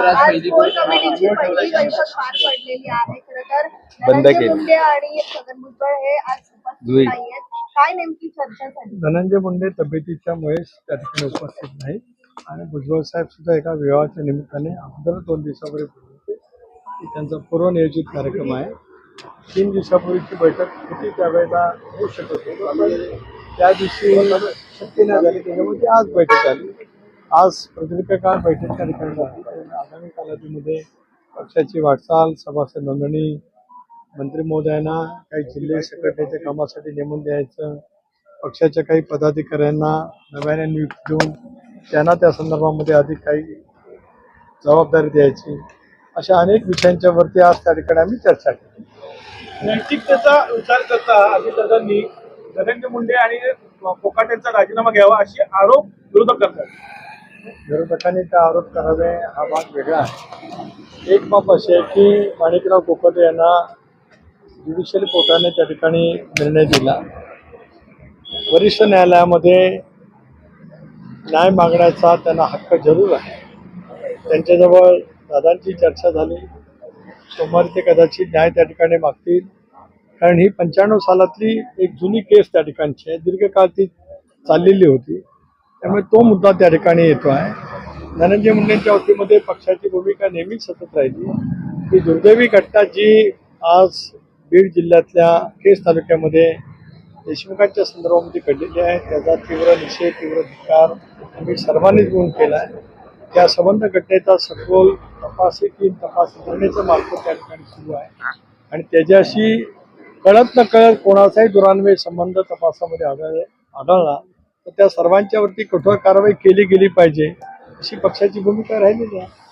आज कोर कमिटीची पहिली बैठक पार पडलेली आहे. खरं तर बंद धनंजय केली. मुंडे आणि छगन भुजबळ हे आज उपस्थित जुई. नाहीयेत. काय नेमकी चर्चा झाली धनंजय मुंडे तब्येतीच्या मुळेच त्या ठिकाणी उपस्थित नाही आणि भुजबळ साहेब सुद्धा एका विवाहाच्या निमित्ताने अगोदर दोन दिवसापूर्वी बोलले होते की त्यांचा पूर्वनियोजित कार्यक्रम आहे. तीन दिवसापूर्वीची बैठक होती त्यावेळेला होऊ शकत होती. पण त्या दिवशी शक्य नाही झाली. त्याच्यामुळे ती आज बैठक झाली. आज प्रदीर्घकाळ बैठक त्या ठिकाणी झाली आगामी कालावधीमध्ये पक्षाची वाटचाल सभासद नोंदणी मंत्री महोदयांना काही जिल्हे सेक्रेटरीच्या कामासाठी नेमून द्यायचं पक्षाच्या काही पदाधिकाऱ्यांना नव्याने नियुक्ती देऊन त्यांना त्या संदर्भामध्ये अधिक काही जबाबदारी द्यायची अशा अनेक विषयांच्या आज त्या ठिकाणी आम्ही चर्चा केली. नैतिकतेचा विचार करता अजितदादांनी धनंजय मुंडे आणि कोकाटेंचा राजीनामा घ्यावा असे आरोप विरोधक करतात. विरोधकांनी त्या आरोप करावे हा भाग वेगळा आहे. एक बाब अशी आहे की माणिकराव कोकटे यांना ज्युडिशियल कोर्टाने त्या ठिकाणी निर्णय दिला. वरिष्ठ न्यायालयामध्ये न्याय मागण्याचा त्यांना हक्क जरूर आहे. त्यांच्याजवळ दादांची चर्चा झाली. सोमवारी ते कदाचित न्याय त्या ठिकाणी मागतील. कारण ही पंच्याण्णव सालातली एक जुनी केस त्या ठिकाणची आहे. दीर्घकाळ ती चाललेली होती. त्यामुळे तो मुद्दा त्या ठिकाणी येतो आहे. धनंजय मुंडेंच्या बाबतीमध्ये पक्षाची भूमिका नेहमीच सतत राहिली. की दुर्दैवी घटना जी आज बीड जिल्ह्यातल्या केस तालुक्यामध्ये देशमुखांच्या संदर्भामध्ये घडलेली आहे त्याचा तीव्र निषेध तीव्र धिकार आम्ही सर्वांनीच मिळून केला आहे. त्या संबंध घटनेचा सखोल तपास तीन तपास यंत्रणेचं मार्फत त्या ठिकाणी सुरू आहे. आणि त्याच्याशी कळत न कळत कोणाचाही दुरान्वय संबंध तपासामध्ये आढळ आढळला. त्या सर्वांच्यावरती कठोर कारवाई केली गेली पाहिजे. अशी पक्षाची भूमिका राहिलेली आहे.